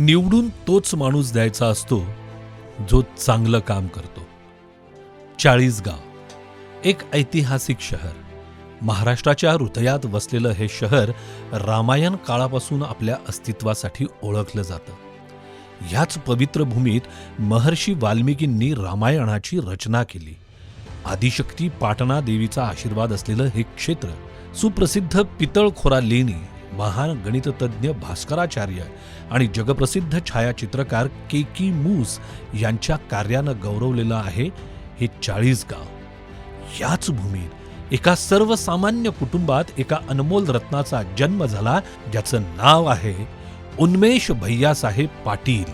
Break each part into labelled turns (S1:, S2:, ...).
S1: निवडून तोच माणूस द्यायचा असतो जो चांगलं काम करतो. चाळीसगाव एक ऐतिहासिक शहर. महाराष्ट्राच्या हृदयात वसलेलं हे शहर रामायण काळापासून आपल्या अस्तित्वासाठी ओळखलं जातं. ह्याच पवित्र भूमीत महर्षी वाल्मिकींनी रामायणाची रचना केली. आदिशक्ती पाटणा देवीचा आशीर्वाद असलेलं हे क्षेत्र सुप्रसिद्ध पितळखोरा लेणी महान गणिततज्ञ भास्कराचार्य आणि जगप्रसिद्ध छायाचित्रकार के की मूस यांच्या कार्यानं गौरवलेलं आहे हे चाळीस गाव. याच भूमीत एका सर्वसामान्य कुटुंबात एका अनमोल रत्नाचा जन्म झाला ज्याचं नाव आहे उन्मेष भैयासाहेब पाटील.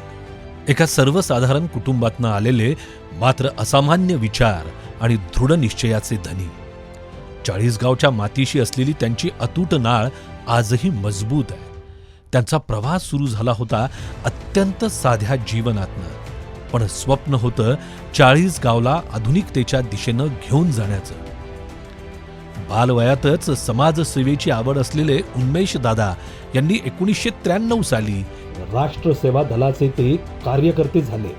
S1: एका सर्वसाधारण कुटुंबातनं आलेले मात्र असामान्य विचार आणि दृढ निश्चयाचे धनी. चाळीसगावच्या मातीशी असलेली त्यांची अतूट नाळ आजही मजबूत आहे. त्यांचा प्रवास सुरू झाला होता अत्यंत साध्या जीवनातनं. पण स्वप्न होतं चाळीस गावला आधुनिकतेच्या दिशेनं घेऊन जाण्याचं. बालवयातच समाजसेवेची आवड असलेले उन्मेष दादा यांनी एकोणीसशे त्र्याण्णव साली
S2: राष्ट्रसेवा दलाचे ते कार्यकर्ते झाले.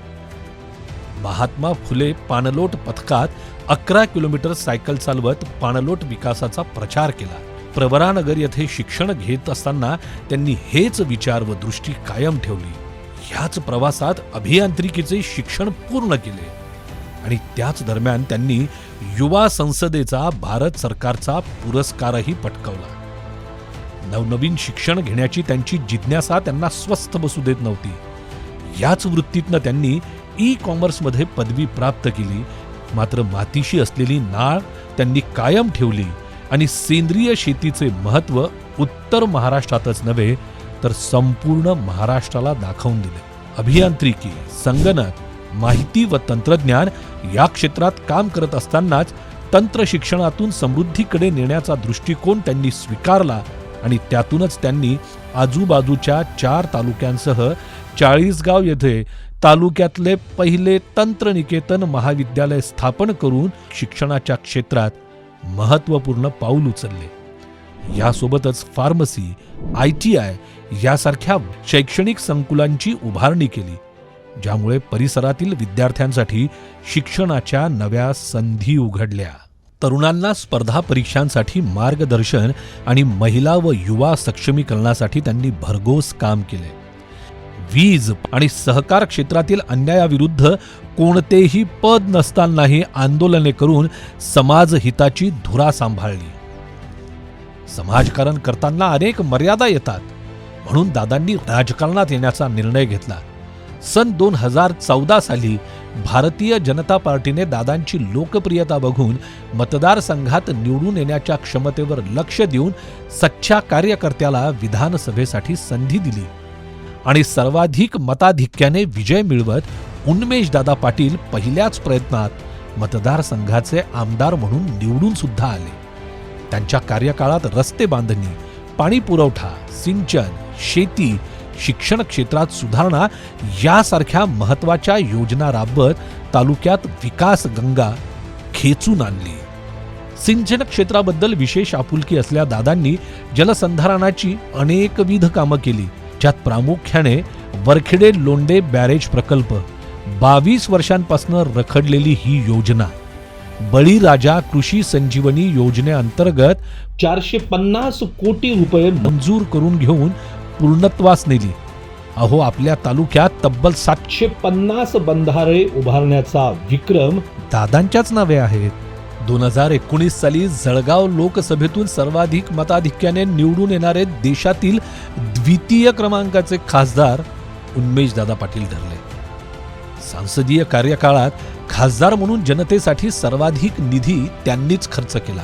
S1: महात्मा फुले पाणलोट पथकात अकरा किलोमीटर सायकल चालवत पाणलोट विकासाचा प्रचार केला. प्रवरानगर येथे शिक्षण घेत असताना त्यांनी हेच विचार व दृष्टी कायम ठेवली. ह्याच प्रवासात अभियांत्रिकीचे शिक्षण पूर्ण केले. आणि त्याच दरम्यान त्यांनी युवा संसदेचा भारत सरकारचा पुरस्कारही पटकावला. नवनवीन शिक्षण घेण्याची त्यांची जिज्ञासा त्यांना स्वस्थ बसू देत नव्हती. याच वृत्तीतनं त्यांनी ई कॉमर्समध्ये पदवी प्राप्त केली मात्र मातीशी असलेली नाळ त्यांनी कायम ठेवली आणि सेंद्रिय शेतीचे महत्त्व उत्तर महाराष्ट्रातच नव्हे तर संपूर्ण महाराष्ट्राला दाखवून दिले. अभियांत्रिकी संगणक माहिती व तंत्रज्ञान या क्षेत्रात काम करत असतानाच तंत्र शिक्षणातून समृद्धीकडे नेण्याचा दृष्टिकोन त्यांनी स्वीकारला आणि त्यातूनच त्यांनी आजूबाजूच्या चार तालुक्यांसह चाळीसगाव येथे तालुक्यातले पहिले तंत्रनिकेतन महाविद्यालय स्थापन करून शिक्षणाच्या क्षेत्रात महत्त्वपूर्ण पाऊल उचलले. यासोबतच फार्मसी आय टी आय यासारख्या शैक्षणिक संकुलांची उभारणी केली ज्यामुळे परिसरातील विद्यार्थ्यांसाठी शिक्षणाच्या नव्या संधी उघडल्या. तरुणांना स्पर्धा परीक्षांसाठी मार्गदर्शन आणि महिला व युवा सक्षमीकरणासाठी त्यांनी भरघोस काम केले. वीज आणि सहकार क्षेत्रातील अन्यायाविरुद्ध कोणतेही पद नसतानाही आंदोलने करून समाजहिताची धुरा सांभाळली. समाजकारण करताना अनेक मर्यादा येतात. म्हणून दादांनी राजकारणात येण्याचा निर्णय घेतला. सन दोन हजार चौदा साली भारतीय जनता पार्टीने दादांची लोकप्रियता बघून मतदारसंघात निवडून येण्याच्या क्षमतेवर लक्ष देऊन सच्च्या कार्यकर्त्याला विधानसभेसाठी संधी दिली. आणि सर्वाधिक मताधिक्याने विजय मिळवत उन्मेष दादा पाटील पहिल्याच प्रयत्नात मतदारसंघाचे आमदार म्हणून निवडून सुद्धा आले. त्यांच्या कार्यकाळात रस्ते बांधणी पाणी पुरवठा सिंचन शेती शिक्षण क्षेत्रात सुधारणा यासारख्या महत्त्वाच्या योजना राबवत तालुक्यात विकास गंगा खेचून आणली. सिंचन क्षेत्राबद्दल विशेष आपुलकी असल्या दादांनी जलसंधारणाची अनेकविध कामं केली. ज्यात प्रामुख्याने वरखेडे लोंडे बॅरेज प्रकल्प बावीस वर्षांपासून रखडलेली ही योजना बळीराजा कृषी संजीवनी योजनेअंतर्गत
S2: चारशे पन्नास कोटी रुपये
S1: मंजूर करून घेऊन पूर्णत्वास नेली. अहो आपल्या तालुक्यात तब्बल सातशे
S2: सातशे पन्नास बंधारे उभारण्याचा विक्रम
S1: दादांच्याच नावे आहेत. दोन हजार एकोणीस साली जळगाव लोकसभेतून सर्वाधिक मताधिक्याने निवडून येणारे देशातील द्वितीय क्रमांकाचे खासदार उन्मेष दादा पाटील ठरले संसदीय कार्यकाळात खासदार म्हणून जनतेसाठी सर्वाधिक निधी त्यांनीच खर्च केला.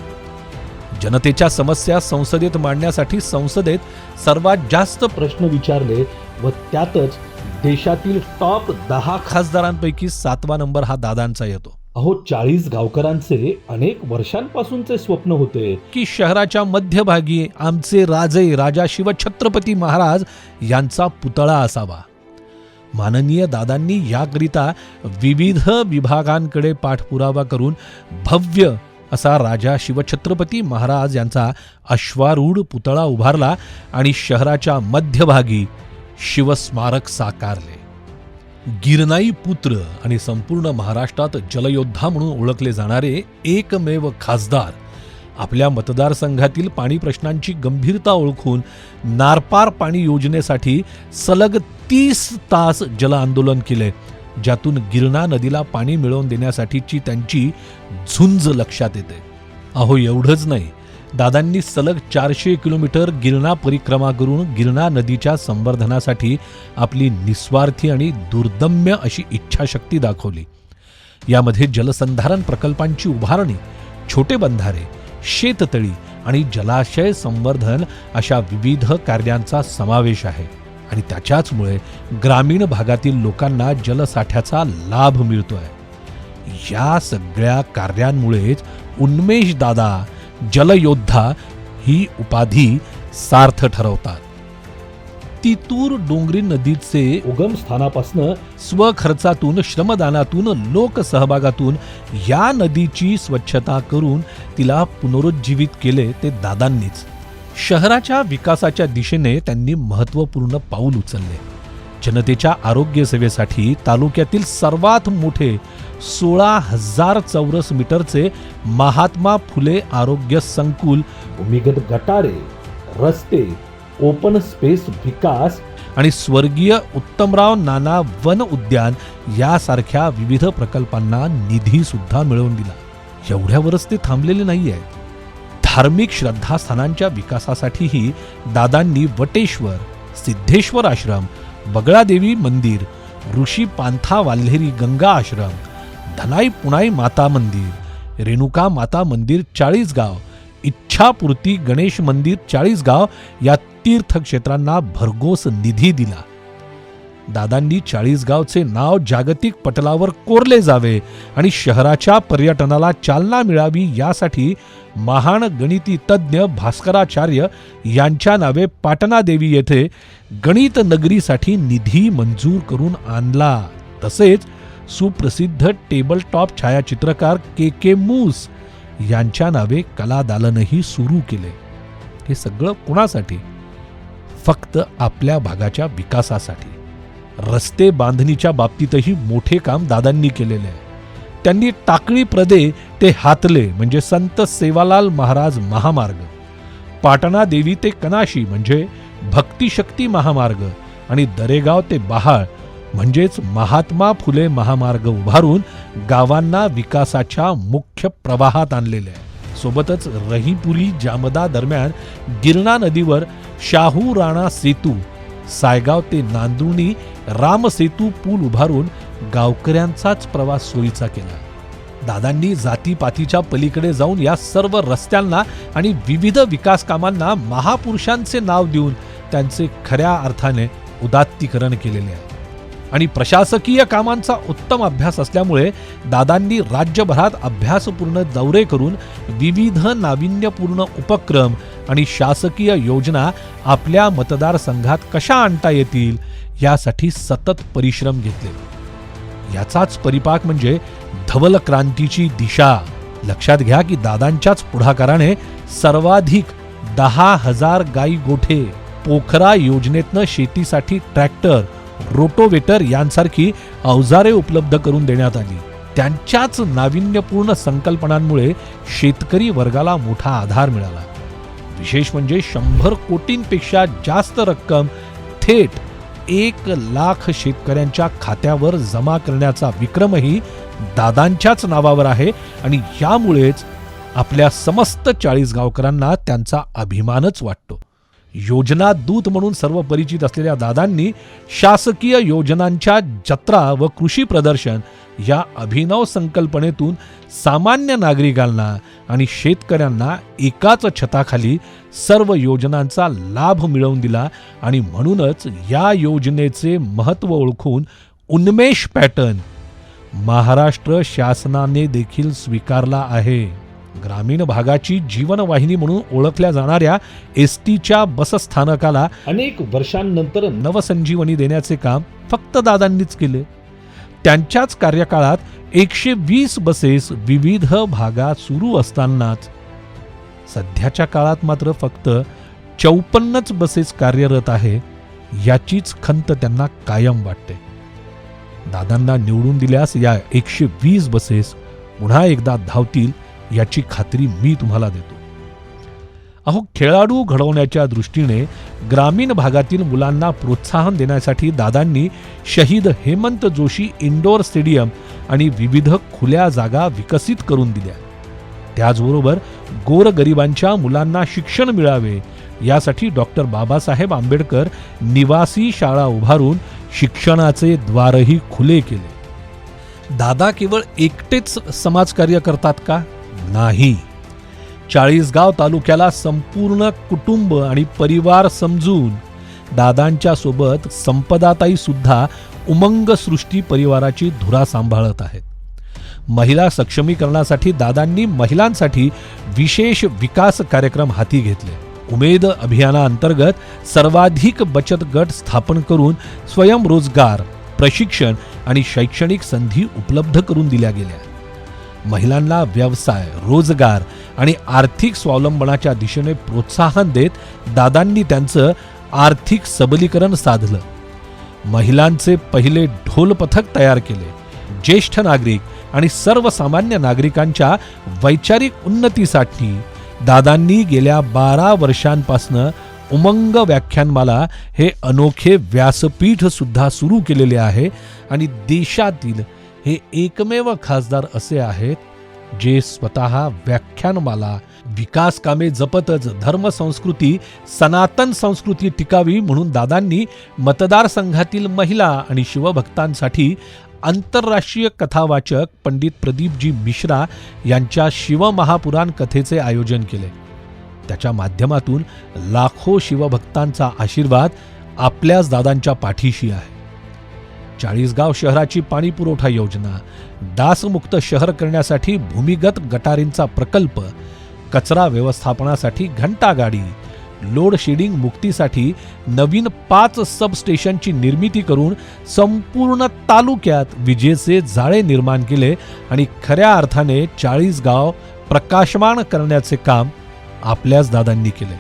S1: जनतेच्या समस्या संसदेत मांडण्यासाठी संसदेत सर्वात जास्त
S2: प्रश्न विचारले व त्यातच देशातील टॉप दहा
S1: खासदारांपैकी सातवा नंबर हा दादांचा येतो.
S2: अहो चाळीस गावकरांचे अनेक वर्षांपासूनचे स्वप्न होते.
S1: की शहराच्या मध्यभागी आमचे राजे राजा शिवछत्रपती महाराज यांचा पुतळा असावा. माननीय दादांनी याकरिता विविध विभागांकडे पाठपुरावा करून भव्य असा राजा शिवछत्रपती महाराज यांचा अश्वारूढ पुतळा उभारला आणि शहराच्या मध्यभागी शिवस्मारक साकारले. गिरनाई पुत्र आणि संपूर्ण महाराष्ट्रात जलयोद्धा म्हणून ओळखले जाणारे एकमेव खासदार. आपल्या मतदारसंघातील पाणी प्रश्नांची गंभीरता ओळखून नारपार पाणी योजनेसाठी सलग तीस तास जल आंदोलन केले ज्यातून गिरणा नदीला पाणी मिळवून देण्यासाठीची त्यांची झुंज लक्षात येते. अहो एवढंच नाही. दादांनी सलग चारशे किलोमीटर गिरणा परिक्रमा करून गिरणा नदीच्या संवर्धनासाठी आपली निस्वार्थी आणि दुर्दम्य अशी इच्छाशक्ती दाखवली. यामध्ये जलसंधारण प्रकल्पांची उभारणी छोटे बंधारे शेततळी आणि जलाशय संवर्धन अशा विविध कार्यांचा समावेश आहे आणि त्याच्याचमुळे ग्रामीण भागातील लोकांना जलसाठ्याचा लाभ मिळतोय. या सगळ्या कार्यांमुळेच उन्मेष दादा जलयोद्धा ही उपाधी सार्थ ठरवतात. तितूर डोंगरी नदीचे
S2: उगम स्थानापासनं
S1: स्वखर्चातून श्रमदानातून लोकसहभागातून या नदीची स्वच्छता करून तिला पुनरुज्जीवित केले ते दादांनीच. शहराच्या विकासाच्या दिशेने त्यांनी महत्त्वपूर्ण पाऊल उचलले. जनतेच्या आरोग्य सेवेसाठी तालुक्यातील सर्वात मोठे सोळा हजार चौरस मीटरचे महात्मा फुले आरोग्य संकुल
S2: भूमिगत गटारे रस्ते ओपन स्पेस विकास
S1: आणि स्वर्गीय उत्तमराव नाना वन उद्यान यासारख्या विविध प्रकल्पांना निधी सुद्धा मिळवून दिला. एवढ्यावरच ते थांबलेले नाही आहेत धार्मिक श्रद्धास्थानांच्या विकासासाठीही दादांनी वटेश्वर सिद्धेश्वर आश्रम बगळादेवी मंदिर ऋषी पांथा वाल्हेरी गंगा आश्रम धनाई पुणाई माता मंदिर रेणुका माता मंदिर चाळीसगाव इच्छापूर्ती गणेश मंदिर चाळीसगाव या तीर्थक्षेत्रांना भरघोस निधी दिला. दादांनी चाळीसगावचे नाव जागतिक पटलावर कोरले जावे आणि शहराच्या पर्यटनाला चालना मिळावी यासाठी महान गणिती तज्ज्ञ भास्कराचार्य यांच्या नावे पाटणादेवी येथे गणित नगरीसाठी निधी मंजूर करून आणला. तसेच सुप्रसिद्ध टेबल टॉप छायाचित्रकार के के मूस यांच्या नावे कलादालनही सुरू केले. हे सगळं कोणासाठी? फक्त आपल्या भागाच्या विकासासाठी. रस्ते बांधणीच्या बाबतीतही मोठे काम दादांनी केलेले आहे. त्यांनी टाकळी प्रदे ते हातले म्हणजे संत सेवालाल महाराज महामार्ग. पाटणा देवी ते कनाशी म्हणजे भक्तिशक्ती महामार्ग. आणि दरेगाव ते बहाळ म्हणजेच महात्मा फुले महामार्ग उभारून गावांना विकासाच्या मुख्य प्रवाहात आणलेले आहे. सोबतच रहीपुरी जामदा दरम्यान गिरणा नदीवर शाहू राणा सेतू सायगाव ते नांदुर्णी रामसेतू पूल उभारून गावकऱ्यांचाच प्रवास सोयीचा केला. दादांनी जातीपातीच्या पलीकडे जाऊन या सर्व रस्त्यांना आणि विविध विकास कामांना महापुरुषांचे नाव देऊन त्यांचे खऱ्या अर्थाने उदात्तीकरण केलेले आहे. आणि प्रशासकीय कामांचा उत्तम अभ्यास असल्यामुळे दादांनी राज्यभरात अभ्यासपूर्ण दौरे करून विविध नाविन्यपूर्ण उपक्रम आणि शासकीय योजना आपल्या मतदारसंघात कशा आणता येतील यासाठी सतत परिश्रम घेतले. याचाच परिपाक म्हणजे धवल क्रांतीची दिशा. लक्षात घ्या की दादांच्याच पुढाकाराने सर्वाधिक दहा हजार गाई गोठे पोखरा योजनेतनं शेतीसाठी ट्रॅक्टर रोटोवेटर यांसारखी अवजारे उपलब्ध करून देण्यात आली. त्यांच्याच नाविन्यपूर्ण संकल्पनांमुळे शेतकरी वर्गाला मोठा आधार मिळाला. विशेष म्हणजे शंभर कोटींपेक्षा जास्त रक्कम थेट एक लाख शेतकऱ्यांच्या खात्यावर जमा करण्याचा विक्रमही दादांच्याच नावावर आहे आणि यामुळेच आपल्या समस्त चाळीस गावकरांना त्यांचा अभिमानच वाटतो. योजना दूत म्हणून सर्व परिचित असलेल्या दादांनी शासकीय योजनांच्या जत्रा व कृषी प्रदर्शन या अभिनव संकल्पनेतून सामान्य नागरिकांना आणि शेतकऱ्यांना एकाच छताखाली सर्व योजनांचा लाभ मिळवून दिला आणि म्हणूनच या योजनेचे महत्त्व ओळखून उन्मेष पॅटर्न महाराष्ट्र शासनाने देखील स्वीकारला आहे. ग्रामीण भागाची जीवनवाहिनी म्हणून ओळखल्या जाणाऱ्या एस टीच्या बसस्थानकाला
S2: अनेक वर्षांनंतर
S1: नवसंजीवनी देण्याचे काम फक्त दादांनीच केले. त्यांच्याच कार्यकाळात एकशे वीस बसेस विविध भागात सुरू असतानाच. सध्याच्या काळात मात्र फक्त चौपन्नच बसेस कार्यरत आहे याचीच खंत त्यांना कायम वाटते. दादांना निवडून दिल्यास या एकशे वीस बसेस पुन्हा एकदा धावतील याची खात्री मी तुम्हाला देतो. अहो खेळाडू घडवण्याच्या दृष्टीने ग्रामीण भागातील मुलांना प्रोत्साहन देण्यासाठी दादांनी शहीद हेमंत जोशी इंडोर स्टेडियम आणि विविध खुल्या जागा विकसित करून दिल्या. त्याचबरोबर गोरगरिबांच्या मुलांना शिक्षण मिळावे यासाठी डॉक्टर बाबासाहेब आंबेडकर निवासी शाळा उभारून शिक्षणाचे द्वारही खुले केले. दादा केवळ एकटेच समाजकार्य करतात का? नाही. चाळीसगाव तालुक्याला संपूर्ण कुटुंब आणि परिवार समजून दादांच्या सोबत संपदाताई सुद्धा उमंग सृष्टी परिवाराची धुरा सांभाळत आहेत. महिला सक्षमीकरणासाठी दादांनी महिलांसाठी विशेष विकास कार्यक्रम हाती घेतले. उमेद अभियानाअंतर्गत सर्वाधिक बचत गट स्थापन करून स्वयंरोजगार प्रशिक्षण आणि शैक्षणिक संधी उपलब्ध करून दिल्या गेल्या. महिलांना व्यवसाय रोजगार आणि आर्थिक स्वावलंबनाच्या दिशेने प्रोत्साहन देत दादांनी त्यांचं आर्थिक सबलीकरण साधलं. महिलांचे पहिले ढोल पथक तयार केले. ज्येष्ठ नागरिक आणि सर्वसामान्य नागरिकांच्या वैचारिक उन्नतीसाठी दादांनी गेल्या बारा वर्षांपासनं उमंग व्याख्यानमाला हे अनोखे व्यासपीठ सुद्धा सुरू केलेले आहे आणि देशातील हे एकमेव खासदार असे आहेत जे स्वतः व्याख्यानमाला विकास कामे जपतच धर्म संस्कृती सनातन संस्कृती टिकावी म्हणून दादांनी मतदारसंघातील महिला आणि शिवभक्तांसाठी आंतरराष्ट्रीय कथावाचक पंडित प्रदीपजी मिश्रा यांच्या शिवमहापुराण कथेचे आयोजन केले. त्याच्या माध्यमातून लाखो शिवभक्तांचा आशीर्वाद आपल्याच दादांच्या पाठीशी आहे. चाळीसगाव शहराची पाणी पुरवठा योजना डासमुक्त शहर करण्यासाठी भूमिगत गटारींचा प्रकल्प कचरा व्यवस्थापनासाठी घंटा गाडी लोड शेडिंग मुक्तीसाठी नवीन पाच सबस्टेशनची निर्मिती करून संपूर्ण तालुक्यात विजेचे जाळे निर्माण केले आणि खऱ्या अर्थाने चाळीस गाव प्रकाशमान करण्याचे काम आपल्याच दादांनी केले.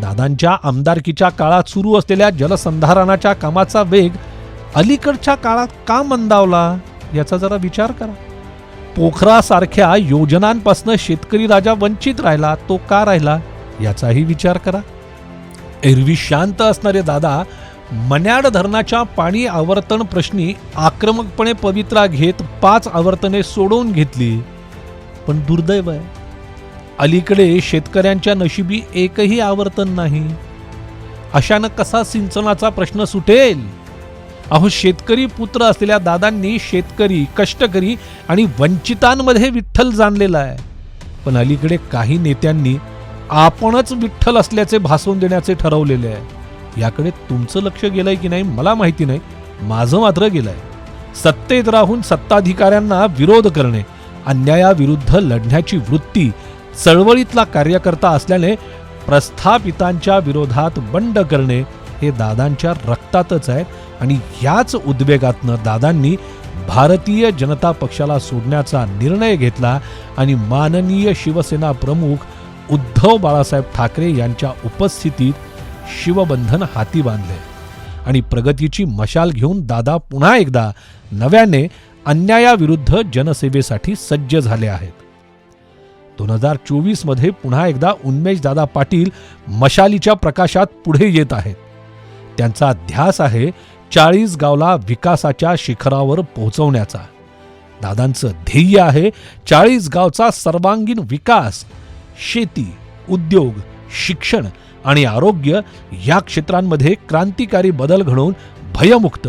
S1: दादांच्या आमदारकीच्या काळात सुरू असलेल्या जलसंधारणाच्या कामाचा वेग अलीकडच्या काळात का मंदावला याचा जरा विचार करा. पोखरासारख्या योजनांपासून शेतकरी राजा वंचित राहिला तो का राहिला याचाही विचार करा. एरवी शांत असणारे दादा मन्याड धरणाच्या पाणी आवर्तन प्रश्नी आक्रमकपणे पवित्रा घेत पाच आवर्तने सोडवून घेतली. पण दुर्दैव आहे. अलीकडे शेतकऱ्यांच्या नशिबी एकही आवर्तन नाही. अशानं कसा सिंचनाचा प्रश्न सुटेल? अहो शेतकरी पुत्र असलेल्या दादांनी शेतकरी कष्टकरी आणि वंचितांमध्ये विठ्ठल जाणलेला आहे. पण अलीकडे काही नेत्यांनी आपणच विठ्ठल असल्याचे भासवून देण्याचे ठरवलेले आहे. याकडे तुमचं लक्ष गेलंय की नाही मला माहिती नाही. माझं मात्र गेलंय. सत्तेत राहून सत्ताधिकाऱ्यांना विरोध करणे अन्यायाविरुद्ध लढण्याची वृत्ती चळवळीतला कार्यकर्ता असल्याने प्रस्थापितांच्या विरोधात बंड करणे हे दादांच्या रक्तातच आहे आणि याच उद्वेगातनं दादांनी भारतीय जनता पक्षाला सोडण्याचा निर्णय घेतला आणि माननीय शिवसेना प्रमुख उद्धव बाळासाहेब ठाकरे यांच्या उपस्थितीत शिवबंधन हाती बांधले. आणि प्रगतीची मशाल घेऊन दादा पुन्हा एकदा नव्याने अन्यायाविरुद्ध जनसेवेसाठी सज्ज झाले आहेत. दोन हजार चोवीसमध्ये पुन्हा एकदा उन्मेष दादा पाटील मशालीच्या प्रकाशात पुढे येत आहेत. त्यांचा ध्यास आहे चाळीस गावला विकासाच्या शिखरावर पोहोचवण्याचा. दादांचं ध्येय आहे चाळीस गावचा सर्वांगीण विकास शेती उद्योग शिक्षण आणि आरोग्य या क्षेत्रांमध्ये क्रांतिकारी बदल घडवून भयमुक्त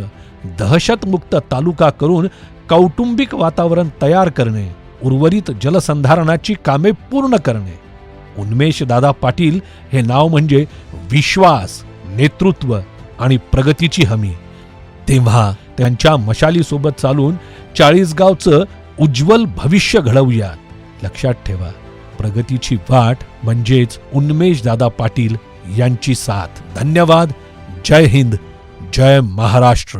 S1: दहशतमुक्त तालुका करून कौटुंबिक वातावरण तयार करणे उर्वरित जलसंधारणाची कामे पूर्ण करणे. उन्मेष दादा पाटील हे नाव म्हणजे विश्वास नेतृत्व. आणि प्रगतीची हमी. तेव्हा त्यांच्या मशालीसोबत चालून चाळीसगावचं उज्ज्वल भविष्य घडवूया लक्षात ठेवा प्रगतीची वाट म्हणजेच उन्मेष दादा पाटील यांची साथ. धन्यवाद. जय हिंद. जय महाराष्ट्र.